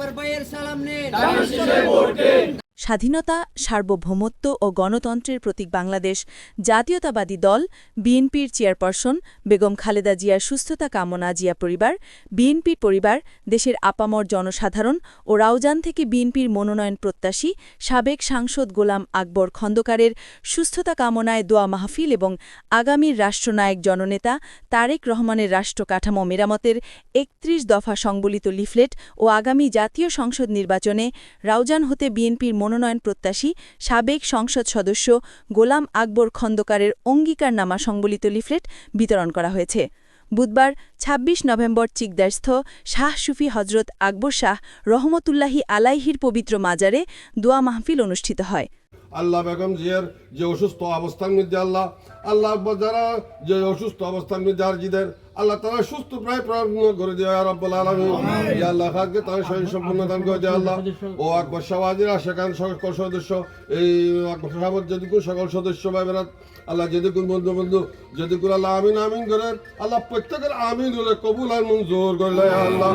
আকবর ভাইয়ের সালাম নিন। স্বাধীনতা, সার্বভৌমত্ব ও গণতন্ত্রের প্রতীক বাংলাদেশ জাতীয়তাবাদী দল, বিএনপির চেয়ারপারসন বেগম খালেদা জিয়ার সুস্থতা কামনা জিয়া পরিবার, বিএনপির পরিবার, দেশের আপামর জনসাধারণ ও রাউজান থেকে বিএনপির মনোনয়ন প্রত্যাশী সাবেক সাংসদ গোলাম আকবর খন্দকারের সুস্থতা কামনায় দোয়া মাহফিল এবং আগামীর রাষ্ট্রনায়ক জননেতা তারেক রহমানের রাষ্ট্র কাঠামো মেরামতের একত্রিশ দফা সংবলিত লিফলেট ও আগামী জাতীয় সংসদ নির্বাচনে রাউজান হতে বিএনপির মনোনয়ন প্রত্যাশী সাবেক সংসদ সদস্য গোলাম আকবর খন্দকারের অঙ্গীকারনামা সংবলিত লিফলেট বিতরণ করা হয়েছে। বুধবার ২৬ নভেম্বর চিকদারস্থ শাহ সুফি হজরত আকবর শাহ রহমতুল্লাহি আলাইহির পবিত্র মাজারে দোয়া মাহফিল অনুষ্ঠিত হয়। আল্লাহ বেগম জিয়ার যে অসুস্থ অবস্থার মধ্যে আল্লাহ আল্লাহ আকবর যারা যে অসুস্থ অবস্থার মধ্যে আরজিদের আল্লাহ তারা সুস্থ প্রায় প্রার্থনা করে দেয় রব্বুল আলামিন। ইয়া আল্লাহ খাকে তার শরীর সম্পূর্ণ দান করে দেয় আল্লাহ। ও আকবর শাহবাজির আশাকান সকল সদস্য এই আকবর শাহাবাদ যদি কোন সকল সদস্য ভাই বেরাত আল্লাহ যদি কোন বন্ধু বন্ধু যেদিকুন আল্লাহ আমিন আমিন করেন আল্লাহ প্রত্যেকের আমিন হলে কবুল আর মঞ্জুর করলে আল্লাহ।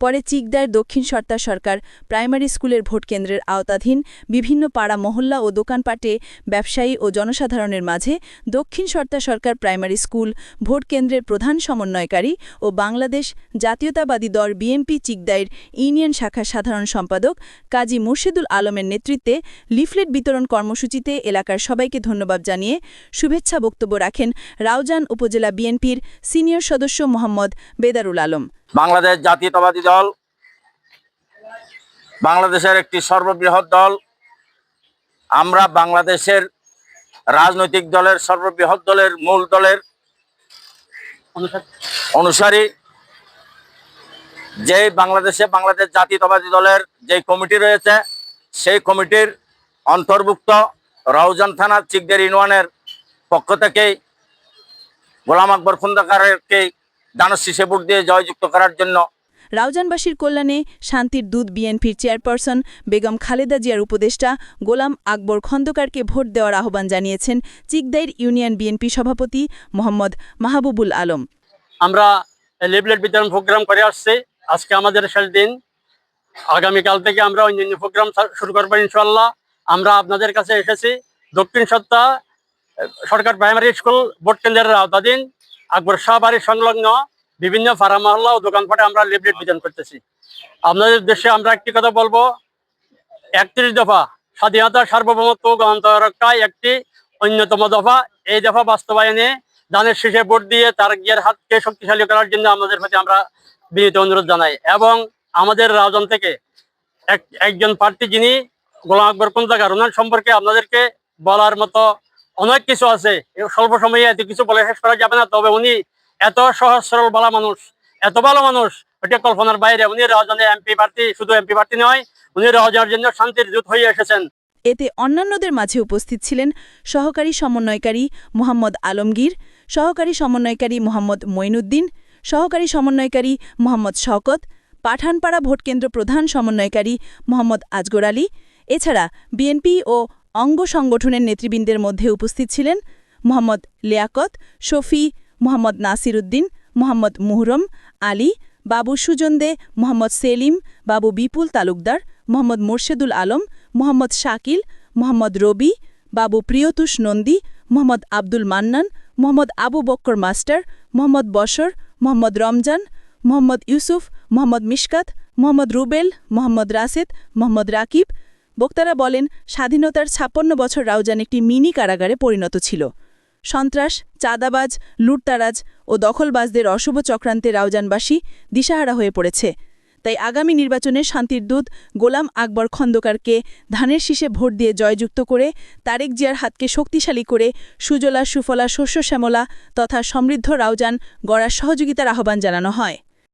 পরে চিকদার দক্ষিণ সর্তা সরকার প্রাইমারি স্কুলের ভোটকেন্দ্রের আওতাধীন বিভিন্ন পাড়া, মহল্লা ও দোকানপাটে ব্যবসায়ী ও জনসাধারণের মাঝে দক্ষিণ সর্তা সরকার প্রাইমারি স্কুল ভোটকেন্দ্রের প্রধান সমন্বয়কারী ও বাংলাদেশ জাতীয়তাবাদী দল বিএনপি চিকদাইর ইউনিয়ন শাখার সাধারণ সম্পাদক কাজী মুর্শেদুল আলমের নেতৃত্বে লিফলেট বিতরণ কর্মসূচিতে এলাকার সবাইকে ধন্যবাদ জানিয়ে শুভেচ্ছা বক্তব্য রাখেন রাউজান উপজেলা বিএনপির সিনিয়র সদস্য মোহাম্মদ বেদারুল আলম। বাংলাদেশ জাতীয়তাবাদী দল, বাংলাদেশের একটি সর্ববৃহৎ দল, আমরা বাংলাদেশের রাজনৈতিক দলের সর্ববৃহৎ দলের মূল দলের অনুসারী। যে বাংলাদেশে বাংলাদেশ জাতীয়তাবাদী দলের যে কমিটি রয়েছে, সেই কমিটির অন্তর্ভুক্ত রাউজান থানা চিকদের ইউনিয়নের পক্ষ থেকেই গোলাম আকবর খুন্দাকারকে দানস শীষে দিয়ে জয়যুক্ত করার জন্য। রাউজানবাসীর কল্যাণে শান্তির দূত বিএনপির চেয়ারপারসন বেগম খালেদা জিয়ার উপদেষ্টা গোলাম আকবর খন্দকারকে ভোট দেওয়ার আহ্বান জানিয়েছেন চিকদাইর ইউনিয়ন বিএনপি সভাপতি মোহাম্মদ মাহবুবুল আলম। আমরা লিফলেট বিতরণ প্রোগ্রাম করে আসছি। আজকে আমাদের শেষ দিন। আগামীকাল থেকে আমরা অন্যান্য প্রোগ্রাম শুরু করব ইনশাল্লাহ আমরা আপনাদের কাছে এসেছি। দক্ষিণ সত্তা সরকার প্রাইমারি স্কুল ভোট কেন্দ্রের আওতাধীন। আকবর শাহ বাড়ির সংলগ্ন বিভিন্ন ফারা মহল্লা ও দোকানপাটে আমরা লিফলেট বিতরণ করতেছি। আপনাদের দেশে আমরা একটি কথা বলব। একত্রিশ দফা স্বাধীনতা সার্বভৌমত্ব ও একটি অন্যতম দফা। এই দফা বাস্তবায়নে দানের শেষে ভোট দিয়ে তার গিয়ার হাতকে শক্তিশালী করার জন্য আমাদের প্রতি আমরা বিনীত অনুরোধ জানাই এবং আমাদের রাজন থেকে এক একজন প্রার্থী যিনি গোলাম আকবর কুন্দাকার ওনার সম্পর্কে আপনাদেরকে বলার মতো অনেক কিছু আছে। স্বল্প সময়ে এত কিছু বলে শেষ করা যাবে না। তবে উনি এত সহজ সরল ভালো মানুষ, এত ভালো মানুষ ওটা কল্পনার বাইরে। উনি রাজনে এমপি প্রার্থী, শুধু এমপি প্রার্থী নয়, উনি রাজার জন্য শান্তির দূত হয়ে এসেছেন। এতে অন্যান্যদের মাঝে উপস্থিত ছিলেন সহকারী সমন্বয়কারী মোহাম্মদ আলমগীর, সহকারী সমন্বয়কারী মোহাম্মদ মঈনুদ্দিন, সহকারী সমন্বয়কারী মোহাম্মদ শওকত, পাঠানপাড়া ভোটকেন্দ্র প্রধান সমন্বয়কারী মোহাম্মদ আজগর আলী। এছাড়া বিএনপি ও অঙ্গ সংগঠনের নেতৃবৃন্দের মধ্যে উপস্থিত ছিলেন মোহাম্মদ লিয়াকত, শফি, মোহাম্মদ নাসির উদ্দিন মোহাম্মদ মুহরম, আলী, বাবু সুজন দে, মোহাম্মদ সেলিম, বাবু বিপুল তালুকদার, মোহাম্মদ মোর্শেদুল আলম, মোহাম্মদ শাকিল, মোহাম্মদ রবি, বাবু প্রিয়তুষ নন্দী, মোহাম্মদ আব্দুল মান্নান, মোহাম্মদ আবু বক্কর মাস্টার, মোহাম্মদ বশর, মোহাম্মদ রমজান, মোহাম্মদ ইউসুফ, মোহাম্মদ মিশকাত, মোহাম্মদ রুবেল, মোহাম্মদ রাসেদ, মোহাম্মদ রাকিব বক্তারা বলেন, স্বাধীনতার ছাপ্পান্ন বছর রাউজান একটি মিনি কারাগারে পরিণত ছিল। সন্ত্রাস, চাঁদাবাজ, লুটতারাজ ও দখলবাজদের অশুভ চক্রান্তে রাউজানবাসী দিশাহারা হয়ে পড়েছে। তাই আগামী নির্বাচনে শান্তির দূত গোলাম আকবর খন্দকারকে ধানের শীষে ভোট দিয়ে জয়যুক্ত করে, তারেক জিয়ার হাতকে শক্তিশালী করে সুজলা, সুফলা শস্য শ্যামলা তথা সমৃদ্ধ রাউজান গড়ার সহযোগিতার আহ্বান জানানো হয়।